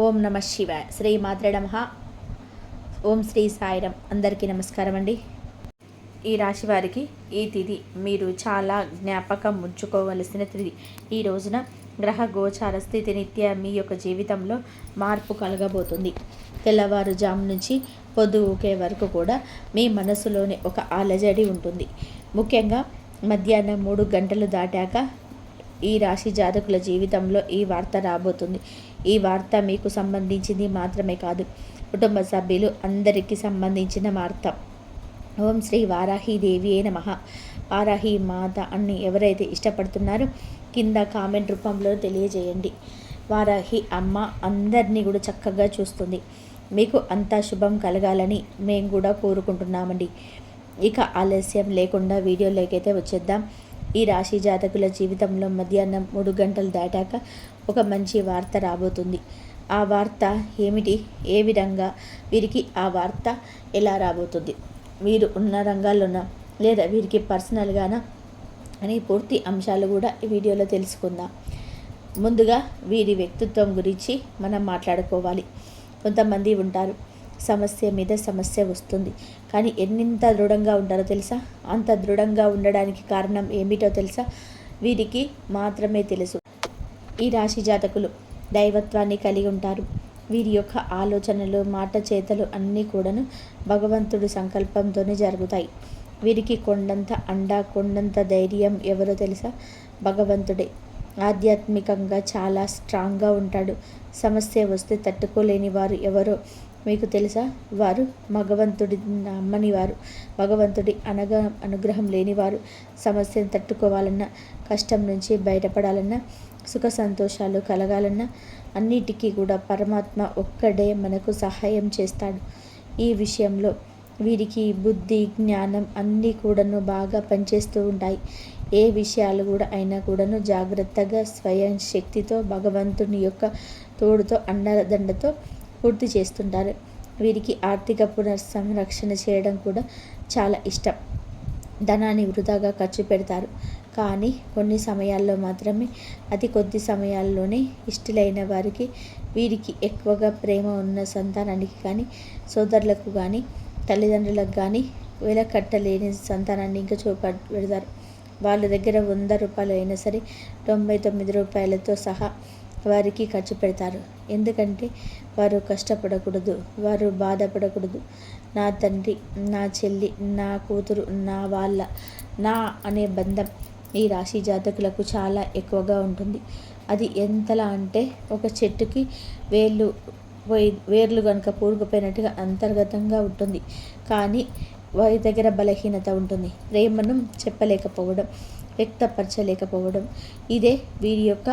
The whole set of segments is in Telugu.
ఓం నమ శివాయ శ్రీ మాత్రే నమ. ఓం శ్రీ సాయిరం అందరికీ నమస్కారం అండి. ఈ రాశి వారికి ఈ తిథి మీరు చాలా జ్ఞాపకం ఉంచుకోవలసిన తిథి ఈ రోజున గ్రహ గోచార స్థితి నిత్య మీ యొక్క జీవితంలో మార్పు కలగబోతుంది. తెల్లవారుజాము నుంచి పొద్దుకే వరకు కూడా మీ మనసులోని ఒక అలజడి ఉంటుంది. ముఖ్యంగా మధ్యాహ్నం మూడు గంటలు దాటాక ఈ రాశి జాతకుల జీవితంలో ఈ వార్త రాబోతుంది. ఈ వార్త మీకు సంబంధించింది మాత్రమే కాదు. కుటుంబ సభ్యులు అందరికీ సంబంధించిన వార్త. ఓం శ్రీ వారాహి ఏ నమ. వారాహి మాత అని ఎవరైతే ఇష్టపడుతున్నారో కింద కామెంట్ రూపంలో తెలియజేయండి. వారాహి అమ్మ అందరినీ కూడా చక్కగా చూస్తుంది. మీకు అంతా శుభం కలగాలని మేము కూడా కోరుకుంటున్నామండి. ఇక ఆలస్యం లేకుండా వీడియోలోకైతే వచ్చేద్దాం. ఈ రాశి జాతకుల జీవితంలో మధ్యాహ్నం మూడు గంటలు దాటాక ఒక మంచి వార్త రాబోతుంది. ఆ వార్త ఏమిటి? ఏ విధంగా వీరికి ఆ వార్త ఎలా రాబోతుంది? వీరు ఉన్న రంగాల్లోన? లేదా వీరికి పర్సనల్గానా? అనే పూర్తి అంశాలు కూడా ఈ వీడియోలో తెలుసుకుందాం. ముందుగా వీరి వ్యక్తిత్వం గురించి మనం మాట్లాడుకోవాలి. కొంతమంది ఉంటారు సమస్య మీద సమస్య వస్తుంది. కానీ ఎన్నింత దృఢంగా ఉంటారో తెలుసా? అంత దృఢంగా ఉండడానికి కారణం ఏమిటో తెలుసా? వీరికి మాత్రమే తెలుసు. ఈ రాశి జాతకులు దైవత్వాన్ని కలిగి ఉంటారు. వీరి యొక్క ఆలోచనలు మాట చేతలు అన్నీ కూడాను భగవంతుడి సంకల్పంతోనే జరుగుతాయి. వీరికి కొండంత అండా కొండంత ధైర్యం ఎవరో తెలుసా? భగవంతుడే. ఆధ్యాత్మికంగా చాలా స్ట్రాంగ్గా ఉంటాడు. సమస్య వస్తే తట్టుకోలేని వారు ఎవరో మీకు తెలుసా? వారు భగవంతుడి నమ్మని వారు భగవంతుడి అనగా అనుగ్రహం లేనివారు. సమస్యను తట్టుకోవాలన్నా కష్టం నుంచి బయటపడాలన్నా సుఖ సంతోషాలు కలగాలన్నా అన్నిటికీ కూడా పరమాత్మ ఒక్కడే మనకు సహాయం చేస్తాడు. ఈ విషయంలో వీరికి బుద్ధి జ్ఞానం అన్నీ కూడాను బాగా పనిచేస్తూ ఉంటాయి. ఏ విషయాలు కూడా అయినా కూడాను జాగ్రత్తగా స్వయం శక్తితో భగవంతుని యొక్క తోడుతో అండదండతో పూర్తి చేస్తుంటారు. వీరికి ఆర్థిక పునఃసంరక్షణ చేయడం కూడా చాలా ఇష్టం. ధనాన్ని వృధాగా ఖర్చు పెడతారు. కానీ కొన్ని సమయాల్లో మాత్రమే అతి కొద్ది సమయాల్లోనే ఇష్టలైన వారికి వీరికి ఎక్కువగా ప్రేమ ఉన్న సంతానానికి కానీ సోదరులకు కానీ తల్లిదండ్రులకు కానీ వెలకట్టలేని సంతానాన్ని ఇంకా చూప పెడతారు వాళ్ళ దగ్గర వంద రూపాయలు అయినా సరే తొంభై తొమ్మిది రూపాయలతో సహా వారికి ఖర్చు పెడతారు. ఎందుకంటే వారు కష్టపడకూడదు వారు బాధపడకూడదు. నా తండ్రి నా చెల్లి నా కూతురు నా వాళ్ళ నా అనే బంధం ఈ రాశి జాతకులకు చాలా ఎక్కువగా ఉంటుంది. అది ఎంతలా అంటే ఒక చెట్టుకి వేళ్ళు పోయి వేర్లు కనుక పూరుకుపోయినట్టుగా అంతర్గతంగా ఉంటుంది. కానీ వారి దగ్గర బలహీనత ఉంటుంది. ప్రేమను చెప్పలేకపోవడం వ్యక్తపరచలేకపోవడం ఇదే వీరి యొక్క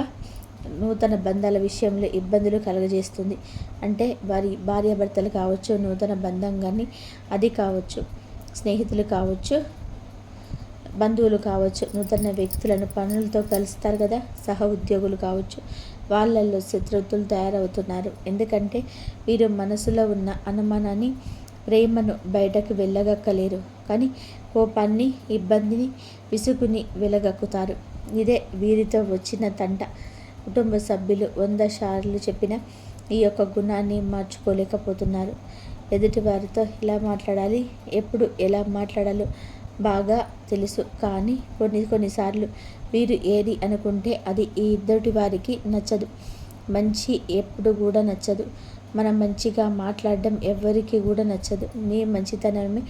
నూతన బంధాల విషయంలో ఇబ్బందులు కలుగజేస్తుంది. అంటే వారి భార్యాభర్తలు కావచ్చు నూతన బంధం కానీ అది కావచ్చు స్నేహితులు కావచ్చు బంధువులు కావచ్చు నూతన వ్యక్తులను పనులతో కలుస్తారు కదా సహ ఉద్యోగులు కావచ్చు వాళ్ళల్లో శత్రుత్తులు తయారవుతున్నారు. ఎందుకంటే వీరు మనసులో ఉన్న అనుమానాన్ని ప్రేమను బయటకు వెళ్ళగక్కలేరు. కానీ కోపాన్ని ఇబ్బందిని విసుగుని వెలగక్కుతారు. ఇదే వీరితో వచ్చిన తంట. కుటుంబ సభ్యులు వంద సార్లు చెప్పిన ఈ యొక్క గుణాన్ని మార్చుకోలేకపోతున్నారు. ఎదుటి వారితో ఎలా మాట్లాడాలి ఎప్పుడు ఎలా మాట్లాడాలో బాగా తెలుసు. కానీ కొన్ని కొన్నిసార్లు వీరు ఏది అనుకుంటే అది ఈ ఇద్దరి వారికి నచ్చదు. మంచి ఎప్పుడు కూడా నచ్చదు. మనం మంచిగా మాట్లాడడం ఎవరికి కూడా నచ్చదు. మీ మంచితనమే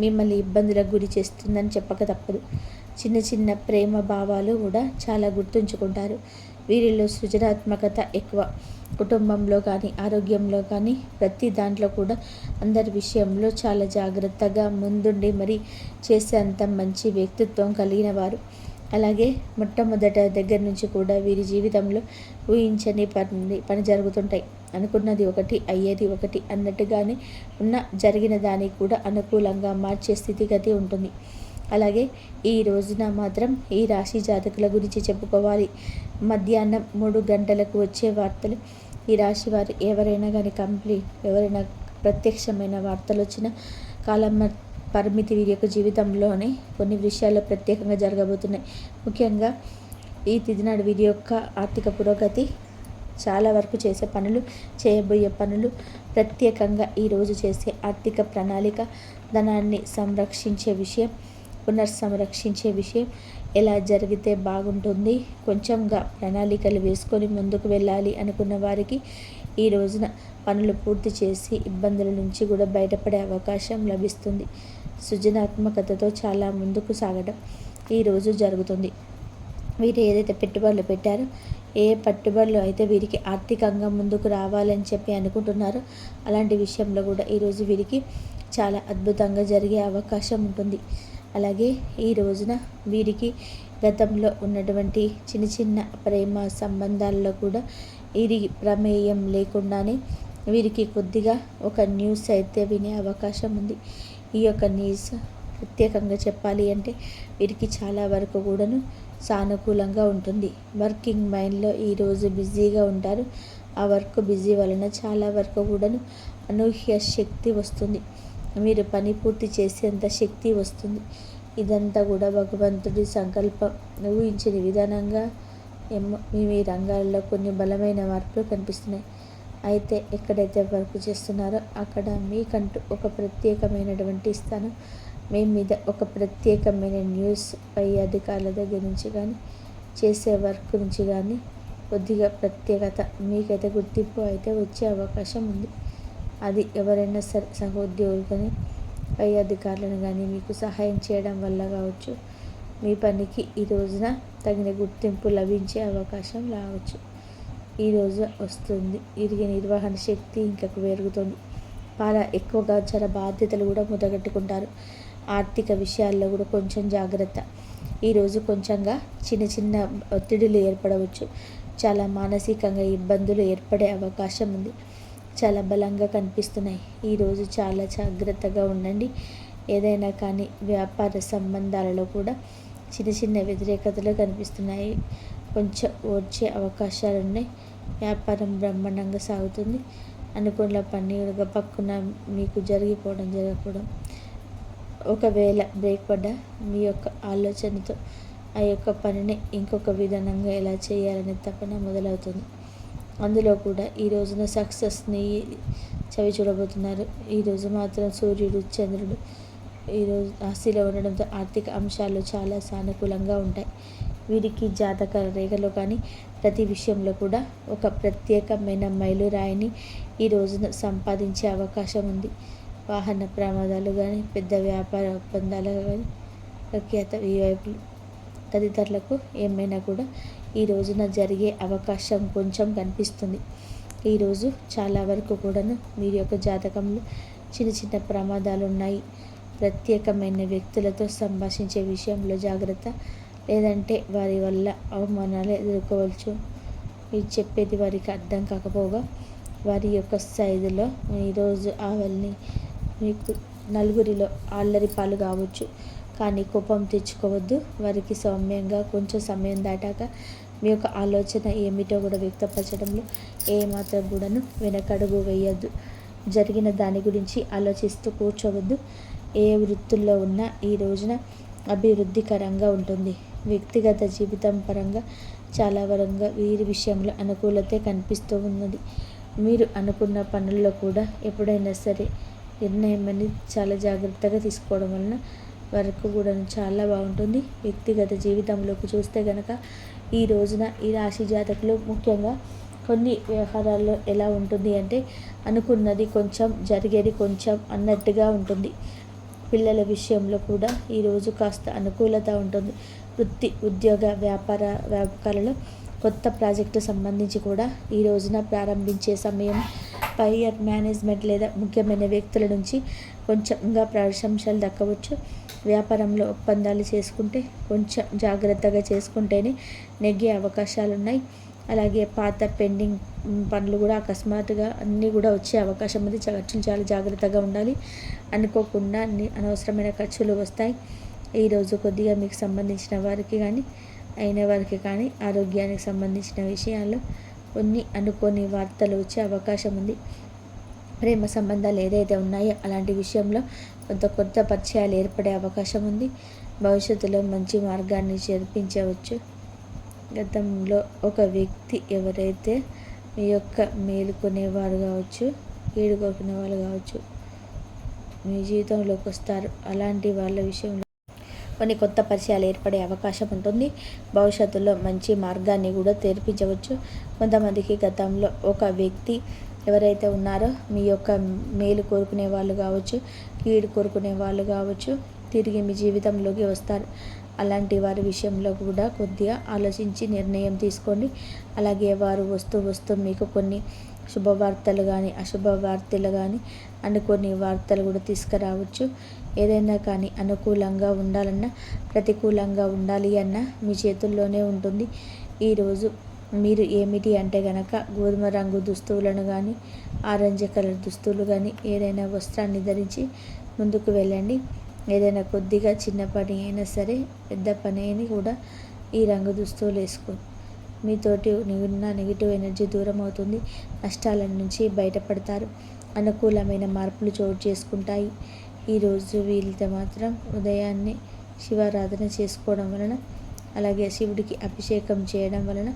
మిమ్మల్ని ఇబ్బందులకు గురి చేస్తుందని చెప్పక తప్పదు. చిన్న చిన్న ప్రేమ భావాలు కూడా చాలా గుర్తుంచుకుంటారు. వీరిలో సృజనాత్మకత ఎక్కువ. కుటుంబంలో కానీ ఆరోగ్యంలో కానీ ప్రతి దాంట్లో కూడా అందరి విషయంలో చాలా జాగ్రత్తగా ముందుండి మరి చేసే అంత మంచి వ్యక్తిత్వం కలిగిన వారు. అలాగే మొట్టమొదట దగ్గర నుంచి కూడా వీరి జీవితంలో ఊహించని పని పని జరుగుతుంటాయి. అనుకున్నది ఒకటి అయ్యేది ఒకటి అన్నట్టుగానే ఉన్న జరిగిన దానికి కూడా అనుకూలంగా మార్చే స్థితిగతి ఉంటుంది. అలాగే ఈ రోజున మాత్రం ఈ రాశి జాతకుల గురించి చెప్పుకోవాలి మధ్యాహ్నం మూడు గంటలకు వచ్చే వార్తలు. ఈ రాశి వారు ఎవరైనా కానీ కంప్లీట్ ఎవరైనా ప్రత్యక్షమైన వార్తలు వచ్చిన కాలం పరిమితి వీరి యొక్క జీవితంలోనే కొన్ని విషయాల్లో ప్రత్యేకంగా జరగబోతున్నాయి. ముఖ్యంగా ఈ తిదినాడు వీరి యొక్క ఆర్థిక పురోగతి చాలా వరకు చేసే పనులు చేయబోయే పనులు ప్రత్యేకంగా ఈరోజు చేసే ఆర్థిక ప్రణాళిక ధనాన్ని సంరక్షించే విషయం పునర్సంరక్షించే విషయం ఎలా జరిగితే బాగుంటుంది కొంచెంగా ప్రణాళికలు వేసుకొని ముందుకు వెళ్ళాలి అనుకున్న వారికి ఈ రోజున పనులు పూర్తి చేసి ఇబ్బందుల నుంచి కూడా బయటపడే అవకాశం లభిస్తుంది. సృజనాత్మకతతో చాలా ముందుకు సాగడం ఈరోజు జరుగుతుంది. వీరు ఏదైతే పెట్టుబడులు పెట్టారో ఏ పెట్టుబడులు అయితే వీరికి ఆర్థికంగా ముందుకు రావాలని చెప్పి అనుకుంటున్నారో అలాంటి విషయంలో కూడా ఈరోజు వీరికి చాలా అద్భుతంగా జరిగే అవకాశం ఉంటుంది. అలాగే ఈ రోజున వీరికి గతంలో ఉన్నటువంటి చిన్న చిన్న ప్రేమ సంబంధాల్లో కూడా వీరి ప్రమేయం లేకుండానే వీరికి కొద్దిగా ఒక న్యూస్ అయితే వినే అవకాశం ఉంది. ఈ యొక్క న్యూస్ ప్రత్యేకంగా చెప్పాలి అంటే వీరికి చాలా వరకు కూడాను సానుకూలంగా ఉంటుంది. వర్కింగ్ మైండ్లో ఈరోజు బిజీగా ఉంటారు. ఆ వర్క్ బిజీ వలన చాలా వరకు కూడాను అనూహ్య శక్తి వస్తుంది. మీరు పని పూర్తి చేసేంత శక్తి వస్తుంది. ఇదంతా కూడా భగవంతుడి సంకల్పం. ఊహించిన విధానంగా మీ మీ రంగాల్లో కొన్ని బలమైన మార్పులు కనిపిస్తున్నాయి. అయితే ఎక్కడైతే వర్క్ చేస్తున్నారో అక్కడ మీకంటూ ఒక ప్రత్యేకమైనటువంటి స్థానం. మీ మీద ఒక ప్రత్యేకమైన న్యూస్ పై అధికారుల దగ్గర నుంచి కానీ చేసే వర్క్ నుంచి కానీ కొద్దిగా ప్రత్యేకత మీకైతే గుర్తింపు అయితే వచ్చే అవకాశం ఉంది. అది ఎవరైనా సరే సహోద్యోగులు కానీ పై అధికారులను కానీ మీకు సహాయం చేయడం వల్ల కావచ్చు. మీ పనికి ఈ రోజున తగిన గుర్తింపు లభించే అవకాశం రావచ్చు. ఈరోజు వస్తుంది. ఇరిగే నిర్వహణ శక్తి ఇంకకు పెరుగుతుంది. చాలా ఎక్కువగా చాలా బాధ్యతలు కూడా ముదగట్టుకుంటారు ఆర్థిక విషయాల్లో కూడా కొంచెం జాగ్రత్త. ఈరోజు కొంచెంగా చిన్న చిన్న ఒత్తిడులు ఏర్పడవచ్చు. చాలా మానసికంగా ఇబ్బందులు ఏర్పడే అవకాశం ఉంది. చాలా బలంగా కనిపిస్తున్నాయి. ఈరోజు చాలా జాగ్రత్తగా ఉండండి. ఏదైనా కానీ వ్యాపార సంబంధాలలో కూడా చిన్న చిన్న వ్యతిరేకతలు కనిపిస్తున్నాయి. కొంచెం వచ్చే అవకాశాలు ఉన్నాయి. వ్యాపారం బ్రహ్మాండంగా సాగుతుంది. అనుకున్న పని పక్కన మీకు జరిగిపోవడం జరగకపోవడం. ఒకవేళ బ్రేక్ పడ్డా మీ యొక్క ఆలోచనతో ఆ యొక్క పనిని ఇంకొక విధానంగా ఎలా చేయాలనే తపన మొదలవుతుంది. అందులో కూడా ఈ రోజున సక్సెస్ని చవి చూడబోతున్నారు. ఈరోజు మాత్రం సూర్యుడు చంద్రుడు ఈరోజు ఆస్తిలో ఉండడంతో ఆర్థిక అంశాలు చాలా సానుకూలంగా ఉంటాయి. వీరికి జాతక రేఖలో కానీ ప్రతి విషయంలో కూడా ఒక ప్రత్యేకమైన మైలురాయిని ఈ రోజున సంపాదించే అవకాశం ఉంది. వాహన ప్రమాదాలు కానీ పెద్ద వ్యాపార ఒప్పందాలు కానీ ప్రఖ్యాత వివైపులు తదితరులకు ఏమైనా కూడా ఈ రోజున జరిగే అవకాశం కొంచెం కనిపిస్తుంది. ఈరోజు చాలా వరకు కూడాను మీరు యొక్క జాతకంలో చిన్న చిన్న ప్రమాదాలు ఉన్నాయి ప్రత్యేకమైన వ్యక్తులతో సంభాషించే విషయంలో జాగ్రత్త. లేదంటే వారి వల్ల అవమానాలు ఎదుర్కోవచ్చు. మీరు చెప్పేది వారికి అర్థం కాకపోగా వారి యొక్క సైజులో ఈరోజు ఆవల్ని మీకు నలుగురిలో అల్లరి పాలు కావచ్చు. కానీ కోపం తెచ్చుకోవద్దు. వారికి సౌమ్యంగా కొంచెం సమయం దాటాక మీ యొక్క ఆలోచన ఏమిటో కూడా వ్యక్తపరచడంలో ఏమాత్రం కూడాను వెనకడుగు వేయద్దు. జరిగిన దాని గురించి ఆలోచిస్తూ కూర్చోవద్దు. ఏ వృత్తుల్లో ఉన్నా ఈ రోజున అభివృద్ధికరంగా ఉంటుంది. వ్యక్తిగత జీవితం పరంగా చాలా వరంగా వీరి విషయంలో అనుకూలతే కనిపిస్తూ ఉన్నది. మీరు అనుకున్న పనుల్లో కూడా ఎప్పుడైనా సరే నిర్ణయం అనేది చాలా జాగ్రత్తగా తీసుకోవడం వలన వరకు కూడా చాలా బాగుంటుంది. వ్యక్తిగత జీవితంలోకి చూస్తే కనుక ఈ రోజున ఈ రాశి జాతకులు ముఖ్యంగా కొన్ని వ్యవహారాల్లో ఎలా ఉంటుంది అంటే అనుకున్నది కొంచెం జరిగేది కొంచెం అన్నట్టుగా ఉంటుంది. పిల్లల విషయంలో కూడా ఈరోజు కాస్త అనుకూలత ఉంటుంది. వృత్తి ఉద్యోగ వ్యాపార వ్యాపకాలలో కొత్త ప్రాజెక్టు సంబంధించి కూడా ఈ రోజున ప్రారంభించే సమయం పైయర్ మేనేజ్మెంట్ లేదా ముఖ్యమైన వ్యక్తుల నుంచి కొంచెంగా ప్రశంసలు దక్కవచ్చు. వ్యాపారంలో ఒప్పందాలు చేసుకుంటే కొంచెం జాగ్రత్తగా చేసుకుంటేనే నెగ్గే అవకాశాలు ఉన్నాయి అలాగే పాత పెండింగ్ పనులు కూడా అకస్మాత్తుగా అన్నీ కూడా వచ్చే అవకాశం ఉంది. ఖర్చులు చాలా జాగ్రత్తగా ఉండాలి. అనుకోకుండా అన్ని అనవసరమైన ఖర్చులు వస్తాయి. ఈరోజు కొద్దిగా మీకు సంబంధించిన వారికి కానీ అయిన వారికి కానీ ఆరోగ్యానికి సంబంధించిన విషయాల్లో కొన్ని అనుకోని వార్తలు వచ్చే అవకాశం ఉంది. ప్రేమ సంబంధాలు ఏదైతే ఉన్నాయో అలాంటి విషయంలో కొంత కొత్త పరిచయాలు ఏర్పడే అవకాశం ఉంది. భవిష్యత్తులో మంచి మార్గాన్ని చేర్పించవచ్చు. గతంలో ఒక వ్యక్తి ఎవరైతే మీ యొక్క మేలుకునేవారు కావచ్చు ఏడుకోకునే వాళ్ళు కావచ్చు మీ జీవితంలోకి వస్తారు అలాంటి వాళ్ళ విషయంలో కొన్ని కొత్త పరిచయాలు ఏర్పడే అవకాశం ఉంటుంది. భవిష్యత్తులో మంచి మార్గాన్ని కూడా తెరిపించవచ్చు. కొంతమందికి గతంలో ఒక వ్యక్తి ఎవరైతే ఉన్నారో మీ యొక్క మేలు కోరుకునే వాళ్ళు కావచ్చు కీడు కోరుకునే వాళ్ళు కావచ్చు తిరిగి మీ జీవితంలోకి వస్తారు. అలాంటి వారి విషయంలో కూడా కొద్దిగా ఆలోచించి నిర్ణయం తీసుకోండి. అలాగే వారు వస్తూ వస్తూ మీకు కొన్ని శుభవార్తలు కానీ అశుభవార్తలు కానీ కానీ కొన్ని వార్తలు కూడా తీసుకురావచ్చు. ఏదైనా కానీ అనుకూలంగా ఉండాలన్నా ప్రతికూలంగా ఉండాలి అన్నా మీ చేతుల్లోనే ఉంటుంది. ఈరోజు మీరు ఏమిటి అంటే గనక గోధుమ రంగు దుస్తువులను కానీ ఆరెంజ్ కలర్ దుస్తువులు కానీ ఏదైనా వస్త్రాన్ని ధరించి ముందుకు వెళ్ళండి. ఏదైనా కొద్దిగా చిన్న పని అయినా సరే పెద్ద పని అయినా కూడా ఈ రంగు దుస్తువులు వేసుకో. మీతోటి ఉన్న నెగిటివ్ ఎనర్జీ దూరం అవుతుంది. నష్టాల నుంచి బయటపడతారు. అనుకూలమైన మార్పులు చోటు చేసుకుంటాయి. ఈరోజు వీళ్ళతో మాత్రం ఉదయాన్నే శివారాధన చేసుకోవడం వలన అలాగే శివుడికి అభిషేకం చేయడం వలన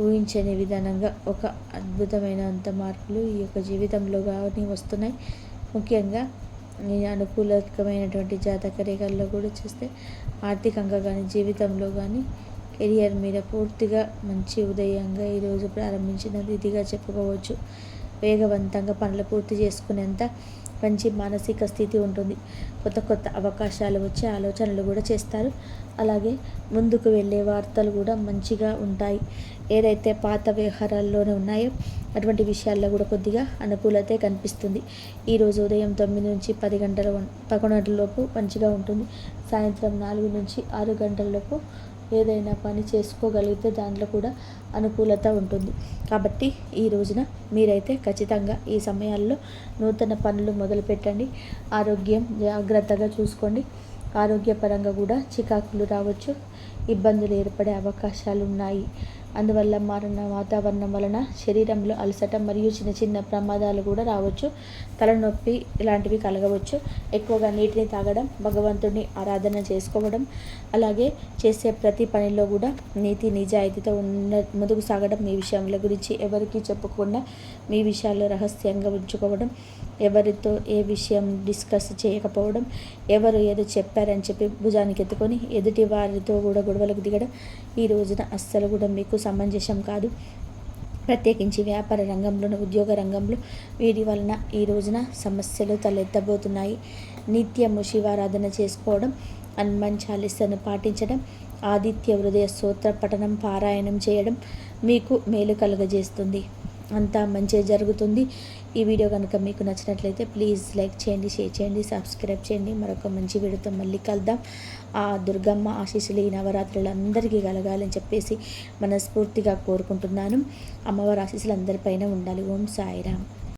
ఊహించని విధానంగా ఒక అద్భుతమైన అంత మార్పులు ఈ యొక్క జీవితంలో కానీ వస్తున్నాయి. ముఖ్యంగా నేను అనుకూలకమైనటువంటి జాతక రేఖల్లో కూడా చూస్తే ఆర్థికంగా కానీ జీవితంలో కానీ కెరియర్ మీద పూర్తిగా మంచి ఉదయంగా ఈరోజు ప్రారంభించినది ఇదిగా చెప్పుకోవచ్చు. వేగవంతంగా పనులు పూర్తి చేసుకునేంత మంచి మానసిక స్థితి ఉంటుంది. కొత్త కొత్త అవకాశాలు వచ్చే ఆలోచనలు కూడా చేస్తారు. అలాగే ముందుకు వెళ్ళే వార్తలు కూడా మంచిగా ఉంటాయి. ఏదైతే పాత వ్యవహారాల్లోనే ఉన్నాయో అటువంటి విషయాల్లో కూడా కొద్దిగా అనుకూలత కనిపిస్తుంది. ఈరోజు ఉదయం తొమ్మిది నుంచి పది గంటల పదకొండు గంటలలోపు మంచిగా ఉంటుంది. సాయంత్రం నాలుగు నుంచి ఆరు గంటలలోపు ఏదైనా పని చేసుకోగలిగితే దాంట్లో కూడా అనుకూలత ఉంటుంది. కాబట్టి ఈ రోజున మీరైతే ఖచ్చితంగా ఈ సమయాల్లో నూతన పనులు మొదలు పెట్టండి. ఆరోగ్యం జాగ్రత్తగా చూసుకోండి. ఆరోగ్యపరంగా కూడా చికాకులు రావచ్చు. ఇబ్బందులు ఏర్పడే అవకాశాలు ఉన్నాయి అందువల్ల మారిన వాతావరణం వలన శరీరంలో అలసట మరియు చిన్న చిన్న ప్రమాదాలు కూడా రావచ్చు. తలనొప్పి ఇలాంటివి కలగవచ్చు. ఎక్కువగా నీటిని తాగడం భగవంతుడిని ఆరాధన చేసుకోవడం అలాగే చేసే ప్రతి పనిలో కూడా నీతి నిజాయితీతో ఉన్న ముందుకు సాగడం మీ విషయంలో గురించి ఎవరికీ చెప్పకుండా మీ విషయాల్లో రహస్యంగా ఉంచుకోవడం ఎవరితో ఏ విషయం డిస్కస్ చేయకపోవడం ఎవరు ఏదో చెప్పారని చెప్పి భుజానికి ఎత్తుకొని ఎదుటి వారితో కూడా గొడవలకు దిగడం ఈ రోజున అస్సలు కూడా మీకు సమంజసం కాదు. ప్రత్యేకించి వ్యాపార రంగంలోను ఉద్యోగ రంగంలో వీటి వలన ఈ రోజున సమస్యలు తలెత్తబోతున్నాయి. నిత్యము శివారాధన చేసుకోవడం హనుమాన్ చాలీసాను పాటించడం ఆదిత్య హృదయ సూత్ర పఠనం పారాయణం చేయడం మీకు మేలు కలుగజేస్తుంది. అంతా మంచిగా జరుగుతుంది. ఈ వీడియో కనుక మీకు నచ్చినట్లయితే ప్లీజ్ లైక్ చేయండి షేర్ చేయండి సబ్స్క్రైబ్ చేయండి. మరొక మంచి వీడియోతో మళ్ళీ కలుద్దాం. ఆ దుర్గమ్మ ఆశీస్సులు ఈ నవరాత్రులు అందరికీ కలగాలని చెప్పేసి మనస్ఫూర్తిగా కోరుకుంటున్నాను. అమ్మవారి ఆశీస్సులు అందరిపైన ఉండాలి. ఓం సాయిరామ్.